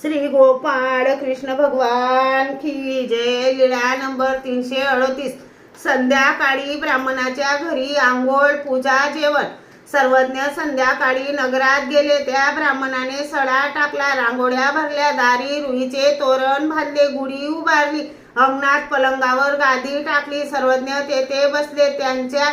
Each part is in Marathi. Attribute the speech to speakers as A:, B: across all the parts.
A: श्री गोपाळ कृष्ण भगवान की जय. लीळा नंबर तीनशे अडतीस. संध्याकाळी ब्राह्मणाच्या घरी आंघोळ पूजा जेवण. सर्वज्ञ संध्याकाळी नगरात गेले. त्या ब्राह्मणाने सडा टाकला रांगोळ्या भरल्या दारी रुईचे तोरण बांधले गुढी उभारली. अंगणात पलंगावर गादी टाकली. सर्वज्ञ तेथे बसले. त्यांच्या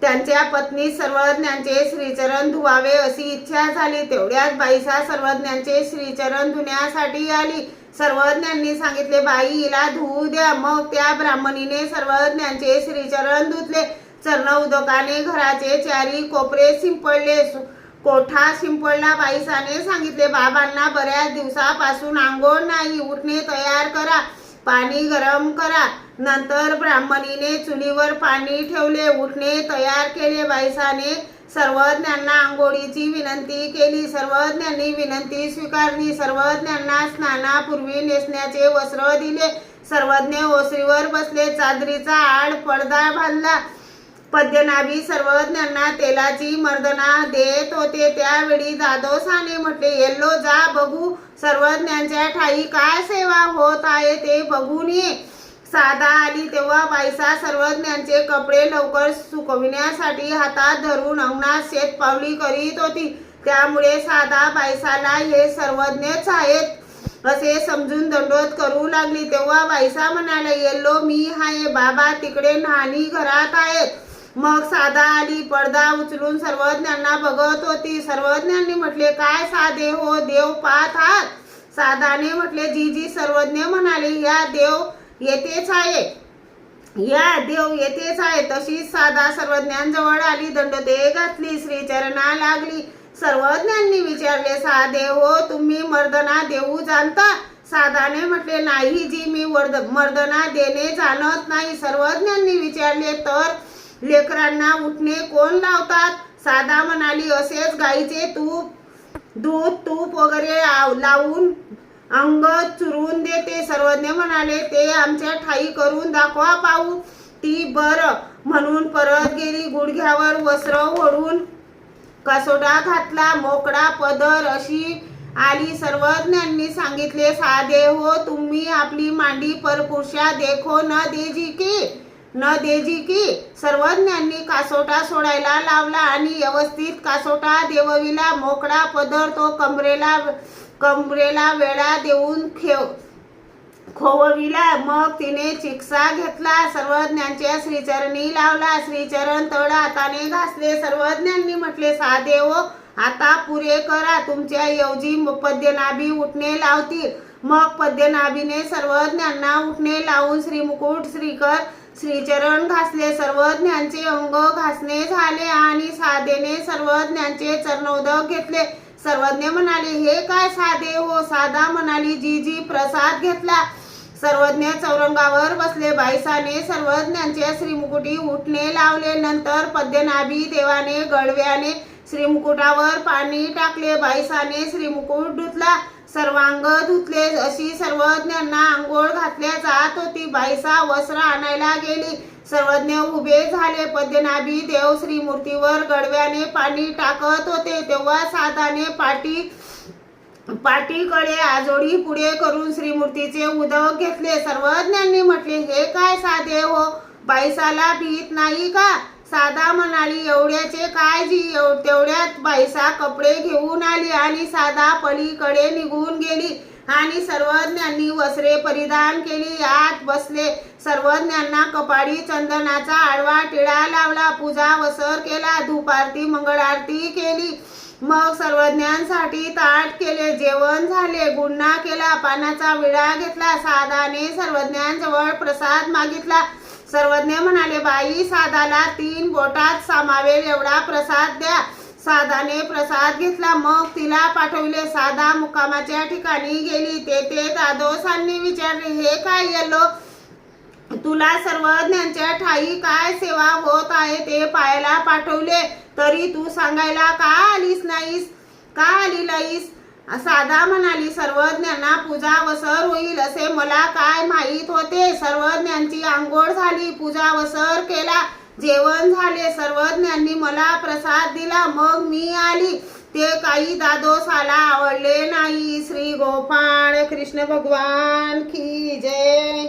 A: त्यांच्या पत्नी सर्वज्ञांचे श्रीचरण धुवावे अशी इच्छा झाली. तेवढ्याच बाईसा सर्वज्ञांचे श्रीचरण धुण्यासाठी आली. सर्वज्ञांनी सांगितले बाई हिला धुवू द्या. मग त्या ब्राह्मणीने सर्वज्ञांचे श्रीचरण धुतले. चरण उदकाने घराचे चारी कोपरे शिंपडले. कोठा शिंपडला? बाईसाने सांगितले बाबांना बऱ्याच दिवसापासून आंघोळ नाही. उठणे तयार करा. पाणी गरम करा. नंतर ब्राह्मणीने चुलीवर पाणी ठेवले. उठणे तयार केले. बायसाने सर्वज्ञांना आंघोळीची विनंती केली. सर्वज्ञांनी विनंती स्वीकारली. सर्वज्ञांना स्नानापूर्वी नेसण्याचे वस्त्र दिले. सर्वज्ञ ओसरीवर बसले. चादरीचा आड पडदा बांधला. पद्यनाभी सर्वज्ञांना तेलाची मर्दना देत होते. त्यावेळी दादोसाने म्हटले येल्लो जा बघू सर्वज्ञांच्या ठाई काय सेवा होत आहे ते बघून ये. साधा आली तेव्हा बाईसा सर्वज्ञांचे कपडे लवकर सुकविण्यासाठी हातात धरून अंगणात शेतपावली करीत होती. त्यामुळे साधा बाईसाला हे सर्वज्ञच आहेत. असे समजून दंडोत करू लागली. तेव्हा बाईसा म्हणाला येल्लो मी आहे बाबा तिकडे नानी घरात आहेत. मग साधा आली पडदा उचलून सर्वज्ञांना बघत होती. सर्वज्ञांनी म्हटले काय साधे हो देव पाहत आहात? साधाने म्हटले जी जी सर्वज्ञ म्हणाले या देव येतेच आहे. या देव येतेच आहे. तशीच साधा सर्वज्ञांजवळ आली दंडते घातली श्रीचरणा लागली. सर्वज्ञांनी विचारले साधे हो तुम्ही मर्दना देऊ जाणता? साधाने म्हटले नाही जी मी वर्द मर्दना देणे जाणत नाही. सर्वज्ञांनी विचारले तर लेकरांना उठणे कोण लावतात? साधा म्हणाली असेच गाईचे तूप दूध तूप वगैरे लावून अंग चुरून देते. सर्वज्ञ म्हणाले ते आमच्या ठाई करून दाखवा पाहू. ती बर. म्हणून परत गेली. गुडघ्यावर वस्त्र ओढून कसोडा घातला. मोकळा पदर अशी आली. सर्वज्ञांनी सांगितले साधे हो तुम्ही आपली मांडी परपुरुषा देखो न देजी की. न देजी की सर्वज्ञांनी कासोटा सोडायला लावला आणि व्यवस्थित कासोटा देवविला मोकळा पदर तो कमरेला कमरेला वेळा देऊन खेव खोवविला. मग तिने चिकसा घेतला सर्वज्ञांच्या श्रीचरणी लावला. श्रीचरण तळ हाताने घासले. सर्वज्ञांनी म्हटले साधे हो, आता पुरे करा. तुमच्या ऐवजी पद्यनाभी उठणे लावतील. मग पद्यनाभीने सर्वज्ञांना उठणे लावून श्रीमुकुट श्रीकर श्रीचरण घासले सर्वज्ञांचे अंग घासणे झाले आणि साधेने सर्वज्ञांचे चरणोदक घेतले. सर्वज्ञ म्हणाले हे काय साधे? हो साधा म्हणाली जी जी प्रसाद घेतला. सर्वज्ञ चौरंगावर बसले बाईसाने सर्वज्ञांचे श्रीमुकुटी उठणे लावले. नंतर पद्यनाभी देवाने गडव्याने श्रीमुकुटावर पाणी टाकले. बाईसाने श्रीमुकुट धुतला. सर्वांग धुतले अशी सर्वज्ञांना आंघोळ घातल्या जात होती. बाईसा वस्त्र आणायला गेली. सर्वज्ञ उभे झाले. पद्यनाभी देव श्रीमूर्तीवर गडव्याने पाणी टाकत होते. तेव्हा साधाने पाठी पाठीकडे आजोडी पुढे करून श्रीमूर्तीचे उदक घेतले. सर्वज्ञांनी म्हटले हे काय साधे हो? बाईसाला भीत नाही का? साधा म्हणाली एवढ्याचे काय जी एव- तेवढ्यात बाईसा कपडे घेऊन आली आणि साधा पलीकडे निघून गेली आणि सर्वज्ञांनी वस्त्रे परिधान केली. आत बसले. सर्वज्ञांना कपाडी चंदनाचा आडवा टिळा लावला. पूजा वसर केला. धूप आरती मंगळ आरती केली. मग सर्वज्ञांसाठी ताट केले. जेवण झाले. गुन्हा केला. पानाचा विडा घेतला. साधाने सर्वज्ञांजवळ प्रसाद मागितला. सर्वज्ञ म्हणाले बाई साधाला तीन बोटात सामावेल एवढा प्रसाद द्या. साधाने प्रसाद घेतला मग तिला पाठवले. साधा मुकामाच्या ठिकाणी गेली. तेथे दादोसांनी विचारले हे काय येलो तुला सर्वज्ञांच्या ठाई काय सेवा होत आहे ते पाहायला पाठवले. तरी तू सांगायला का आलीस नाहीस? का आली नाहीस? साधा म्हणाली सर्वज्ञांना पूजा वसर होईल असे मला काय माहीत होते? सर्वज्ञांची आंघोळ झाली पूजा वसर केला जेवण झाले सर्वज्ञांनी मला प्रसाद दिला मग मी आली. ते काही दादोसाला आवडले नाही. श्री गोपाळ कृष्ण भगवान की जय.